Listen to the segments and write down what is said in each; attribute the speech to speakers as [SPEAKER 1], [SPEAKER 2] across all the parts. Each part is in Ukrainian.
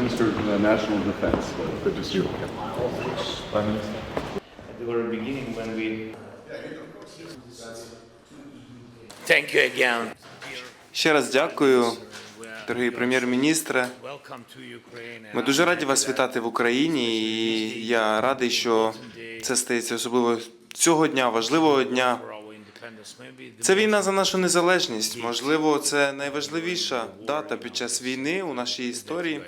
[SPEAKER 1] Minister of uh, National Defense. Good to see you. Prime Minister.
[SPEAKER 2] At the very beginning, when we. Thank you again.
[SPEAKER 3] Ще раз дякую, дорогий прем'єр-міністре. Ми дуже раді вас вітати в Україні, і я радий, що це стається особливо цього дня, важливого дня.
[SPEAKER 2] For our independence, maybe the
[SPEAKER 3] Це війна за нашу незалежність. Можливо, це найважливіша дата під час війни у нашій історії.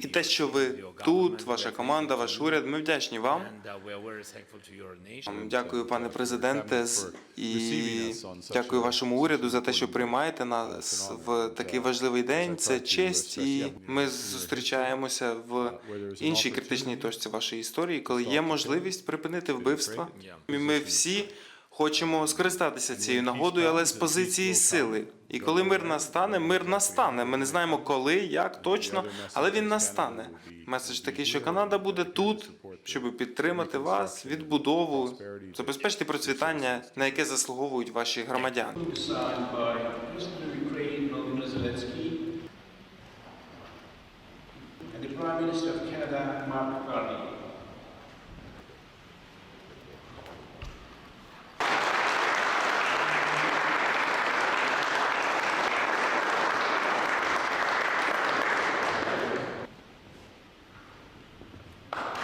[SPEAKER 3] І те, що ви тут, ваша команда, ваш уряд, ми вдячні вам.
[SPEAKER 2] nation.
[SPEAKER 3] Дякую, пане президенте, і дякую вашому уряду за те, що приймаєте нас в такий важливий день. Це честь, і ми зустрічаємося в іншій критичній точці вашої історії, коли є можливість припинити вбивства. Ми всі хочемо скористатися цією нагодою, але з позиції сили. І коли мир настане, мир настане. Ми не знаємо коли, як точно, але він настане. Меседж такий, що Канада буде тут, щоб підтримати вас, відбудову, забезпечити процвітання, на яке заслуговують ваші громадяни.
[SPEAKER 4] Prime Minister of Canada, Mark Carney. you.